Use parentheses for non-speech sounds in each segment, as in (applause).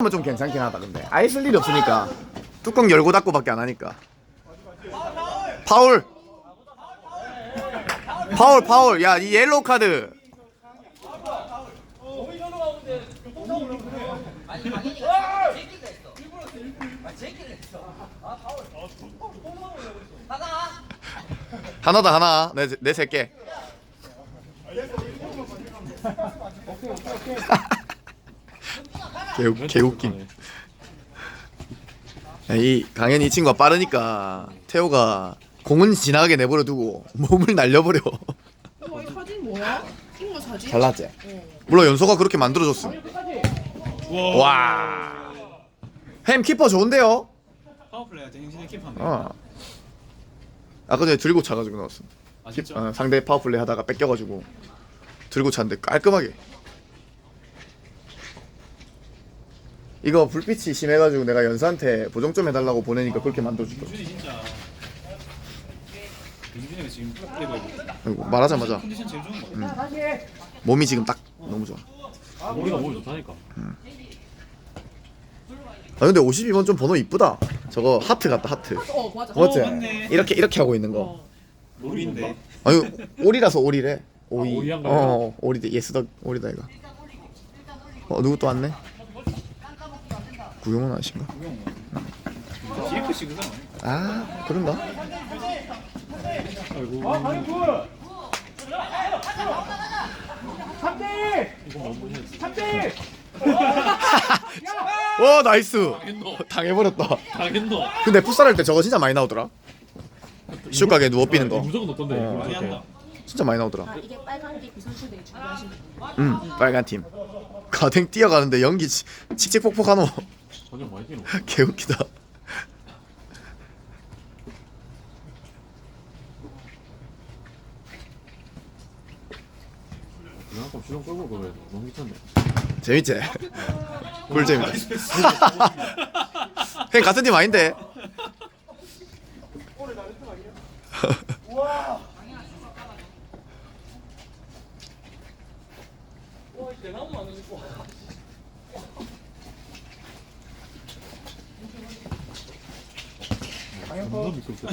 하면 좀 괜찮긴 하다 근데. 아예 쓸 일이 없으니까. 뚜껑 열고 닫고 밖에 안 하니까. 파울! 파울 파울! 야 이 옐로우 카드. 하나다 하나. 내내 세개 (laughs) 개웃 개웃김 야, 이 강현이 이 친구가 빠르니까 태호가 공은 지나가게 내버려 두고 몸을 날려버려 어, 이 사진 뭐야? 친구 사진? 잘났지? 물론 연소가 그렇게 만들어줬음 와 햄 키퍼 좋은데요? 파워플레이가 대행신의 킵한데. 어 아까 전에 들고 차가지고 나왔어 아 진짜? 어, 상대 파워플레이 하다가 뺏겨가지고 들고 찼는데 깔끔하게 이거 불빛이 심해가지고 내가 연수한테 보정 좀 해달라고 보내니까 그렇게 진짜. 윤준이가 지금 플레이가 아이고, 말하자마자 컨디션 제일 좋은 거 같아. 몸이 지금 딱 너무 좋아 우리가 몸이 좋다니까. 아 근데 52번 좀 번호 이쁘다 저거 하트 같다 하트 어 맞아. 맞지? 맞네. 이렇게 이렇게 하고 있는 거 어. 놀인데. 아유 오리라서 오리래 오이 아, 오이한 어, 거야? 어 오리대 예스덕 오리다 이거 어 누구 또 왔네 구용훈 아저씨인가 GFC 그잖아. 아 그런가 아이고. 오 나이스 당했노. 당해버렸다 당했노. 근데 풋살할 때 저거 진짜 많이 나오더라 슛 가게 누워 삐는 거 무조건 넣던데. 어. 많이 한다. 진짜 많이 나오더라 이게 빨간 게 그 선수들이 준비하시는 거. 응 빨간 팀 가댕 뛰어가는데 연기 치- 칙칙폭폭하노 전혀 많이 뛰노. 개웃기다 그만큼 시동 끌고 그래. 너무 귀찮네. 재밌지? 꿀잼이다 형 (laughs) 같은 팀 아닌데 너무 미끄럽다.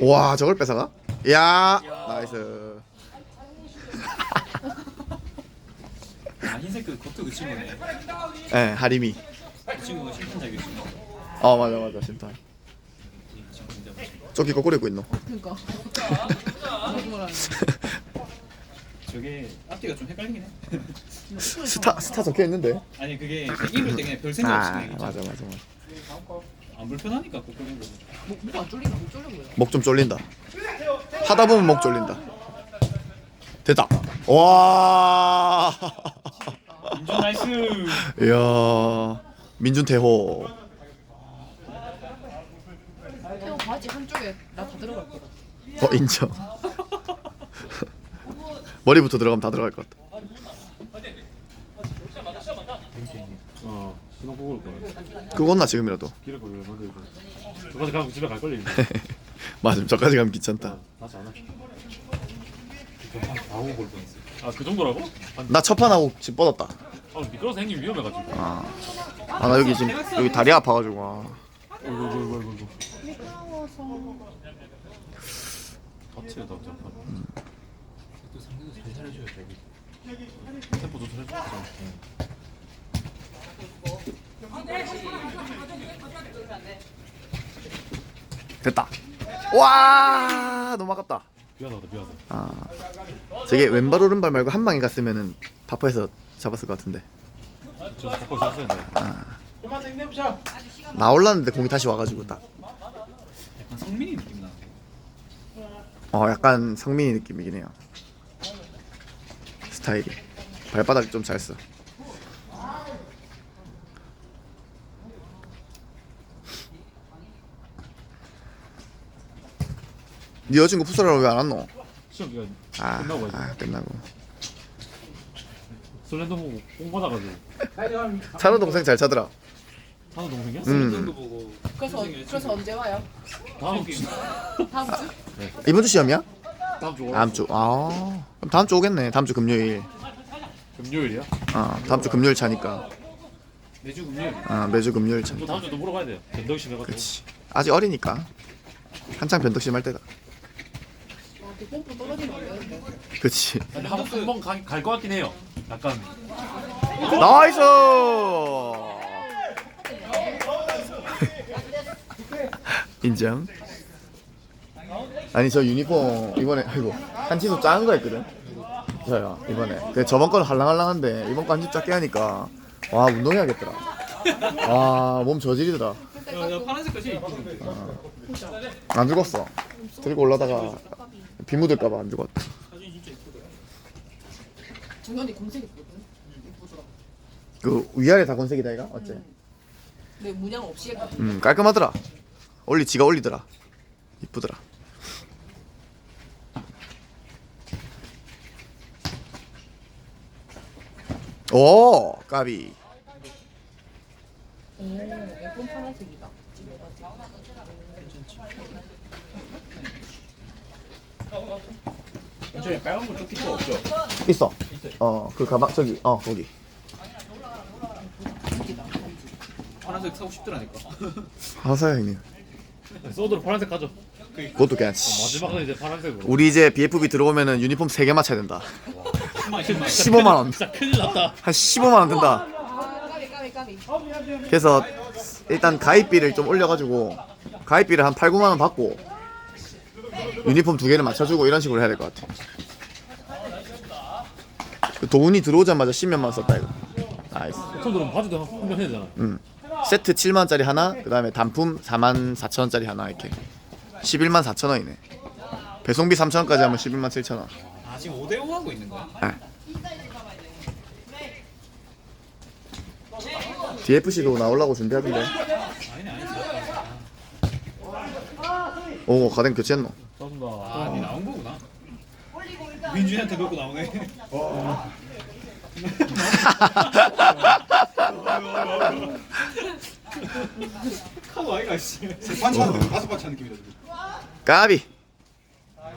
와 저걸 뺏어가? 야 나이스 아 흰색 그 겉도 그 친구네. 예 하림이 친구가 친구. 어 맞아 맞아 심판. 저기 거꾸로 입고 있노 그러니까. 뭐라는 (laughs) 저게 앞뒤가 좀 헷갈리긴 해. 스타 스타 적혀 있는데 아니 그게 입을 때 그냥 별 생각 없이 아 그냥 맞아 맞아 맞아 안 불편하니까 꼭 그런 거. 목, 목안 쫄리나? 목 쫄려 보여. 목 좀 쫄린다 하다 보면 목 쫄린다 됐다 와 인준 나이스. 이야 민준 태호 태호 바지 한쪽에 나 다 들어갈 거다. 어 인정 (laughs) 머리부터 들어가면 다 들어갈 것 같다 어. 거야. 그건 나 지금이라도 길을 걸려 만들고. 저까지 가면 집에 갈 걸리. (laughs) 맞음 저까지 가면 귀찮다 뻔했어. 아그 정도라고? 한, 나 첫판하고 집 뻗었다 아 미끄러서 생긴 위험해가지고. 아나 여기 지금 여기 다리 아파가지고 아. 어이구 어이구 어이구 어이구. 터치가 더 잠깐. 또 상대도 잘 살려줘야 돼. 템포 조절해 줘. 됐다 와 너무 아깝다 미안하다 미안하다. 아 저게 왼발 오른발 말고 한 방에 갔으면은 바퍼에서 잡았을 것 같은데 저 바꿔 줬어야 돼. 나올랐는데 공이 다시 와가지고 딱 약간 성민이 느낌 나는데. 어 약간 성민이 느낌이긴 해요 스타일이 발바닥 좀 잘 써. 네 여자친구 풋살하러 왜안 왔노? 시험 기간 아, 끝나고 가지. 아 끝나고 슬렌더 보고 뽕 받아가지고 찬호 동생 잘 차더라. 하는 동생이야? 음. 보고 그래서 그래서 언제 와요? 다음 주 다음 주? 이번 주 시험이야? 다음 주 다음 주. 아 그럼 다음 주 오겠네. 다음 주 금요일. 금요일이야? 아 다음 주 금요일 차니까. 매주 금요일 아 매주 금요일 차. 또 다음 주도 물어봐야 돼요 변덕심 해가지고 그렇지. 아직 어리니까. 한창 변덕심 할 때다. 와, 그 pom프 떨어지면 안 되는데. 그렇지. 근데 한번 갈 것 같긴 해요 약간 나이스. (laughs) 인정. 아니 저 유니폼 이번에 아이고 한 치수 작은 거 했거든. 저요 이번에. 그 저번 거는 할랑할랑한데 이번 거한집 작게 하니까 와 운동해야겠더라. 와몸 저질이더라. 야, 야 파란색 것이 안 죽었어. 들고 올라다가 비 묻을까봐 안 죽었다. 사진 진짜 이쁘다 정현이 검색 있거든. 예쁘더라. 그 위아래 다 건색이다 이가 어째? 내 문양 없이 했거든. 음 깔끔하더라. 올리 지가 올리더라. 이쁘더라. 오 까비. 오, 예쁜 파란색이 저희 빨간 거 조끼 또 없죠? 있어. 어 그 가방 저기 어 거기. 파란색 사고 싶더라니까 하사야 형님. 소드로 파란색 가죠 그것도 괜찮지. 마지막은 이제 파란색으로 우리 이제 BFB 들어오면은 유니폼 3개 맞춰야 된다. 10만 10만 15만 원. 진짜 큰일 났다 한 15만 원 든다. 그래서 일단 가입비를 좀 올려가지고 가입비를 한 8, 9만 원 받고 유니폼 두 개를 맞춰주고 이런 식으로 해야 될 것 같아. 그 도훈이 들어오자마자 10몇만 원 썼다 이거. 나이스. 처음 들으면 바지도 한번 해야 되잖아 음. 세트 7만 원짜리 하나, 그 다음에 단품 4만 4천 원짜리 하나 이렇게. 11만 4천 원이네. 배송비 3천 원까지 하면 11만 7천 원. 아 지금 5대5 하고 있는 거야? DFC도 나오려고 준비하던데. 아니네 아니지 오 가den 교체했노. 짜증나 아니 나온 거구나 민준이한테 놓고 나오네 카고 아이가 씨 반찬 다섯 반찬 느낌이다 지금. 까비.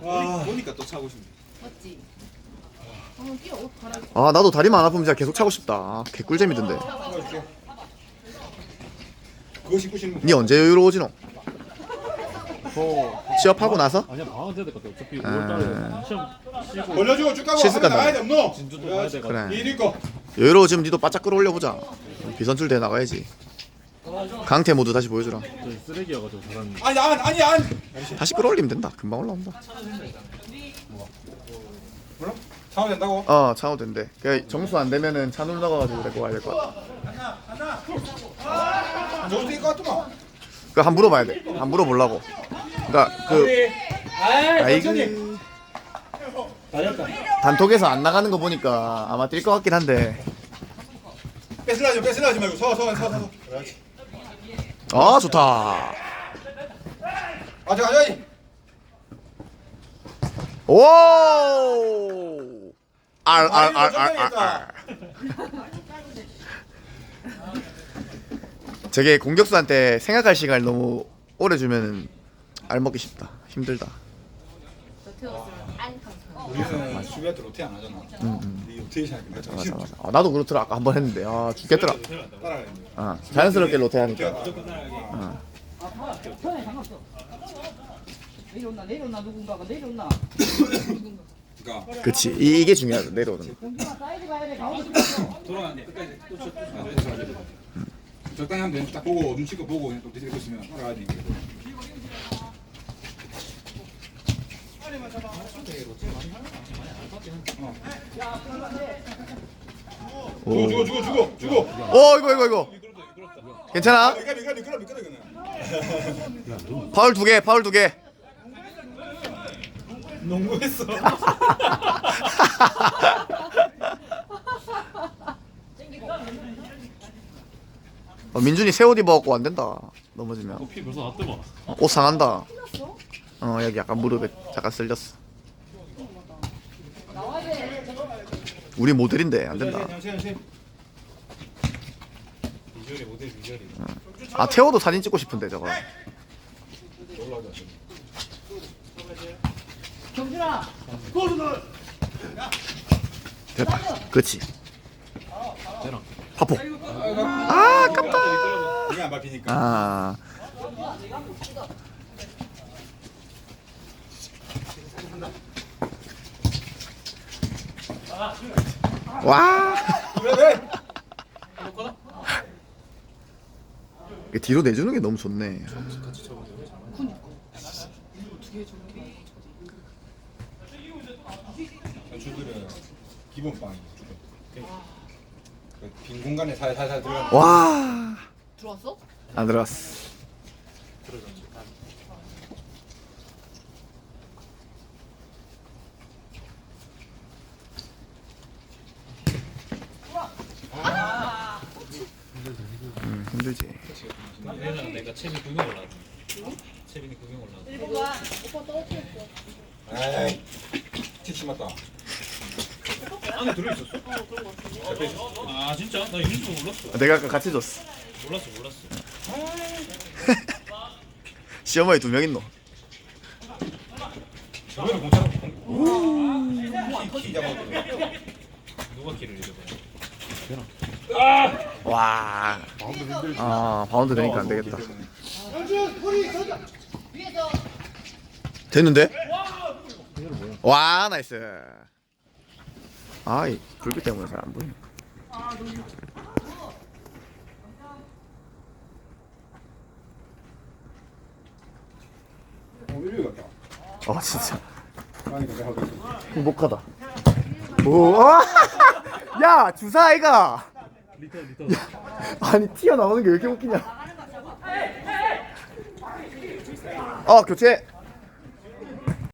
와 보니까 또 차고 싶네. 맞지? 한번 뛰어 옷 갈아입고. 아 나도 다리만 안 아프면 진짜 계속 차고 싶다. 아, 개꿀잼이던데. 그거. 니 언제 여유로워지노? 저 취업하고 나서? 아니야 방학 될것 같아 어차피 아. 5월달에 시험 쉬고 벌려주고 쭉 가고 실습 나가야 간다. 돼 없노? 진주도 가야 돼가지고 그래. 이리 거. 여유로워지면 니도 바짝 끌어올려 보자. 비선출 대 나가야지. 강태 모드 다시 보여주라. 저 쓰레기여가지고 저런 아니 안 아니 안. 다시 끌어올리면 된다. 금방 올라온다. 몰라? 차도 된다고? 어 차도 된대. 그 점수 안 되면은 차 눌러가지고 데리고 가야 될 것 같아. 저도 될것 같더만. 그한 물어봐야 돼. 한 물어보려고. 그러니까 그 아이고 단톡에서 안 나가는 거 보니까 아마 뛸 것 같긴 한데. 뺏으려지 뺏으려지 말고 서서 서 서 서. 그렇지. 아 좋다. 아저 가자이. 오. 알알알알알 알. 저게 공격수한테 생각할 시간을 너무 오래 주면은 알 먹기 쉽다. 힘들다. 우리는 로테 안 하잖아. 이 로테이션 하니까 맞아 정신 맞아. 아, 나도 그렇더라. 아까 한 번 했는데 아 죽겠더라. 따라가야 돼. 아, 자연스럽게 로테 하니까. 무조건 따라가야 돼. 내려온나 내려온나 누군가가 내려온나 그러니까 그치. 이, 이게 중요하다. 내려오는 거. 공주가 사이드 가야 돼 가운데 가서 돌아가는데 끝까지 또 쳐- 또 아, 쳐- 적당히 하면 돼. 딱 보고 눈치껏 보고 또 뒤에 있으면 따라가야 돼. 오. 주고 주고 주고 주고. 오 이거 이거 이거. 괜찮아? 미끄러 미끄러 미끄러 미끄러 이거는. 파울 두 개. 파울 두 개. 농구했어 어, 민준이 새 옷 입어갖고 안 된다. 넘어지면 피 벌써 났더만 어, 옷 상한다. 어 여기 약간 무릎에 잠깐 쓸렸어. 우리 모델인데 안 된다. 비주얼이 모델 비주얼이. 아 태호도 사진 찍고 싶은데 저거. 경준아 됐다. 그렇지. 파포. 아 아깝다 이게 안 밟히니까 아. 와. 이게 뒤로 내주는 게 너무 좋네. 기본 빵이 그빈 공간에 살살살 들어가는 와. 들어왔어? 안 들어갔어. 힘들지. 얘는 내가 채빈 구경 올라왔. 채빈이 구경 올라왔. 에이 티치 맞다 안에 들어 있었어? 아 진짜? 나 유니폼 몰랐어. 내가 아까 같이 줬어. 몰랐어 몰랐어. (laughs) 시어머니 두 명 있노. 저번에 공짜로 키 잡았거든 누가 길을 잃어버려? 와. 아, 바운드 되니까 안 되겠다. 됐는데? 와, 나이스. 아이, 불빛 때문에 잘 안 보이네. 어, 진짜. 행복하다. 오, 아! (laughs) 야, 주사 아이가. 리터 (laughs) 아니 튀어 나오는 게 왜 이렇게 웃기냐? 어, 교체.